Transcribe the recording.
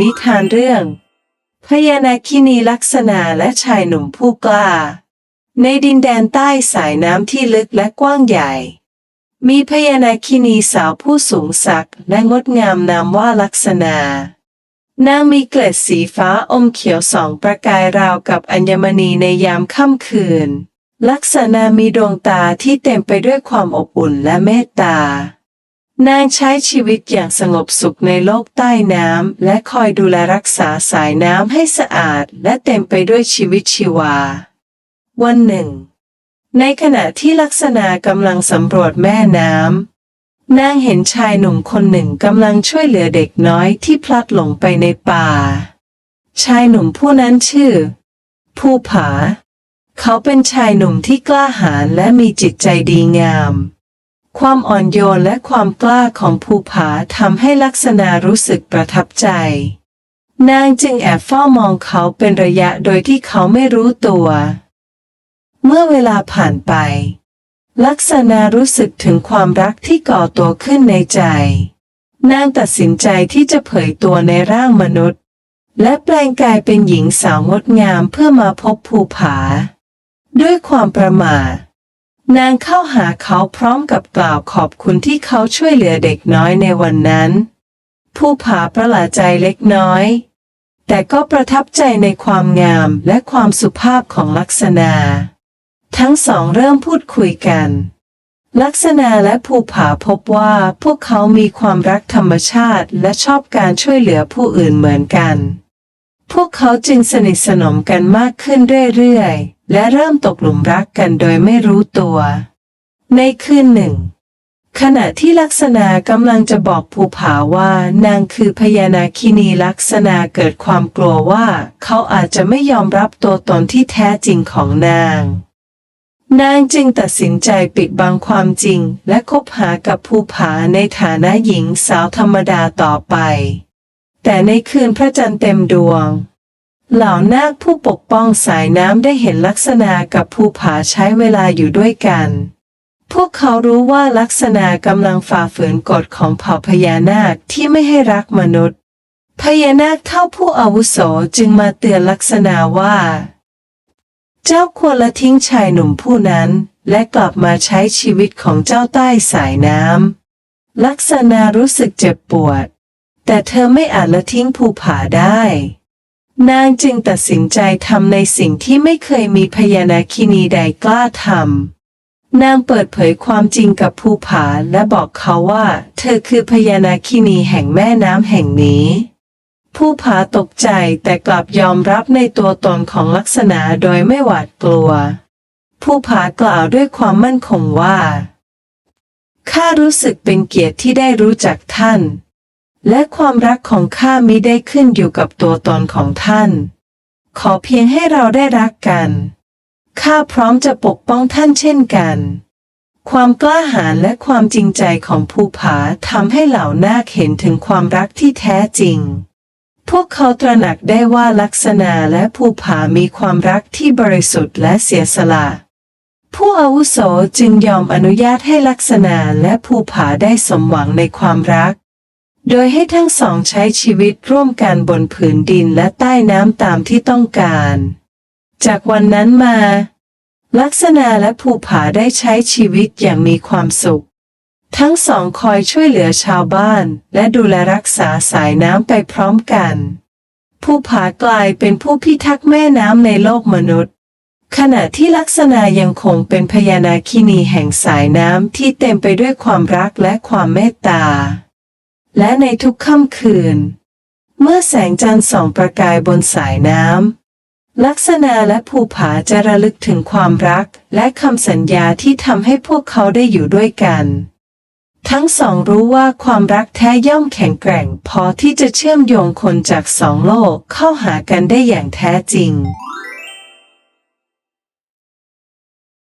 นิทานเรื่อง พญานาคินีลักษณะและชายหนุ่มผู้กล้า ในดินแดนใต้สายน้ำที่ลึกและกว้างใหญ่ มีพญานาคินีสาวผู้สูงศักดิ์และงดงามนามว่าลักษณะนางมีเกล็ดสีฟ้าอมเขียวสองประกายราวกับอัญมณีในยามค่ำคืน ลักษณะมีดวงตาที่เต็มไปด้วยความอบอุ่นและเมตตา นางใช้ชีวิตอย่างสงบสุขในโลกใต้น้ำ และคอยดูแลรักษาสายน้ำให้สะอาด และเต็มไปด้วยชีวิตชีวา วันหนึ่ง ในขณะที่ลักษณะกำลังสำรวจแม่น้ำนางเห็นชายหนุ่มคนหนึ่งกำลังช่วยเหลือเด็กน้อยที่พลัดหลงไปในป่า ชายหนุ่มผู้นั้นชื่อ ผู้ผา เขาเป็นชายหนุ่มที่กล้าหาญและมีจิตใจดีงาม ความอ่อนโยนและความกล้าของภูผาทำให้ลักษณะรู้สึกประทับใจ นางจึงแอบเฝ้ามองเขาเป็นระยะโดยที่เขาไม่รู้ตัว เมื่อเวลาผ่านไป ลักษณะรู้สึกถึงความรักที่ก่อตัวขึ้นในใจ นางตัดสินใจที่จะเผยตัวในร่างมนุษย์ และแปลงกายเป็นหญิงสาวงดงามเพื่อมาพบภูผา ด้วยความประมาท นางเข้าหาเขาพร้อมกับกล่าวขอบคุณที่เขาช่วยเหลือเด็กน้อยในวันนั้น ผู้ผาประหลาดใจเล็กน้อย แต่ก็ประทับใจในความงามและความสุภาพของลักษณะทั้งสองเริ่มพูดคุยกัน ลักษณะและภูผาพบว่าพวกเขามีความรักธรรมชาติและชอบการช่วยเหลือผู้อื่นเหมือนกัน พวกเขาจึงสนิทสนมกันมากขึ้นเรื่อยๆ และเริ่มตกหลุมรักกันโดยไม่รู้ตัว ในคืนหนึ่ง ขณะที่ลักษณะกำลังจะบอกภูผาว่านางคือพญานาคินีลักษณะเกิดความกลัวว่า เขาอาจจะไม่ยอมรับตัวตนที่แท้จริงของนาง นางจึงตัดสินใจปิดบังความจริง และคบหากับภูผาในฐานะหญิงสาวธรรมดาต่อไป แต่ในคืนพระจันทร์เต็มดวง เหล่านาคผู้ปกป้องสายน้ำได้เห็นลักษณะกับภูผาใช้เวลาอยู่ด้วยกัน พวกเขารู้ว่าลักษณะกำลังฝ่าฝืนกฎของเผ่าพญานาคที่ไม่ให้รักมนุษย์ พญานาคเท่าผู้อาวุโสจึงมาเตือนลักษณะว่า เจ้าควรละทิ้งชายหนุ่มผู้นั้น และกลับมาใช้ชีวิตของเจ้าใต้สายน้ำลักษณะรู้สึกเจ็บปวด แต่เธอไม่อาจละทิ้งภูผาได้ นางจึงตัดสินใจทำในสิ่งที่ไม่เคยมีพญานาคินีใดกล้าทำ นางเปิดเผยความจริงกับภูผาและบอกเขาว่า เธอคือพญานาคินีแห่งแม่น้ำแห่งนี้ผู้ผาตกใจแต่กลับยอมรับในตัวตนของลักษณะโดยไม่หวาดกลัว ผู้ผากล่าวด้วยความมั่นคงว่า ข้ารู้สึกเป็นเกียรติที่ได้รู้จักท่าน และความรักของข้ามิได้ขึ้นอยู่กับตัวตนของท่าน ขอเพียงให้เราได้รักกัน ข้าพร้อมจะปกป้องท่านเช่นกัน ความกล้าหาญและความจริงใจของภูผาทำให้เหล่านาคเห็นถึงความรักที่แท้จริง พวกเขาตระหนักได้ว่าลักษณะและภูผามีความรักที่บริสุทธิ์และเสียสละผู้อาวุโสจึงยอมอนุญาตให้ลักษณะและภูผาได้สมหวังในความรัก โดยให้ทั้งสองใช้ชีวิตร่วมกันบนผืนดินและใต้น้ำตามที่ต้องการ จากวันนั้นมา ลักษณะและภูผาได้ใช้ชีวิตอย่างมีความสุข ทั้งสองคอยช่วยเหลือชาวบ้าน และดูแลรักษาสายน้ำไปพร้อมกัน ภูผากลายเป็นผู้พิทักษ์แม่น้ำในโลกมนุษย์ ขณะที่ลักษณะยังคงเป็นพญานาคินีแห่งสายน้ำที่เต็มไปด้วยความรักและความเมตตา และในทุกค่ำคืน เมื่อแสงจันทร์ส่องประกายบนสายน้ำ ลักษณะและภูผาจะระลึกถึงความรัก และคำสัญญาที่ทำให้พวกเขาได้อยู่ด้วยกัน ทั้งสองรู้ว่าความรักแท้ย่อมแข็งแกร่ง พอที่จะเชื่อมโยงคนจากสองโลกเข้าหากันได้อย่างแท้จริง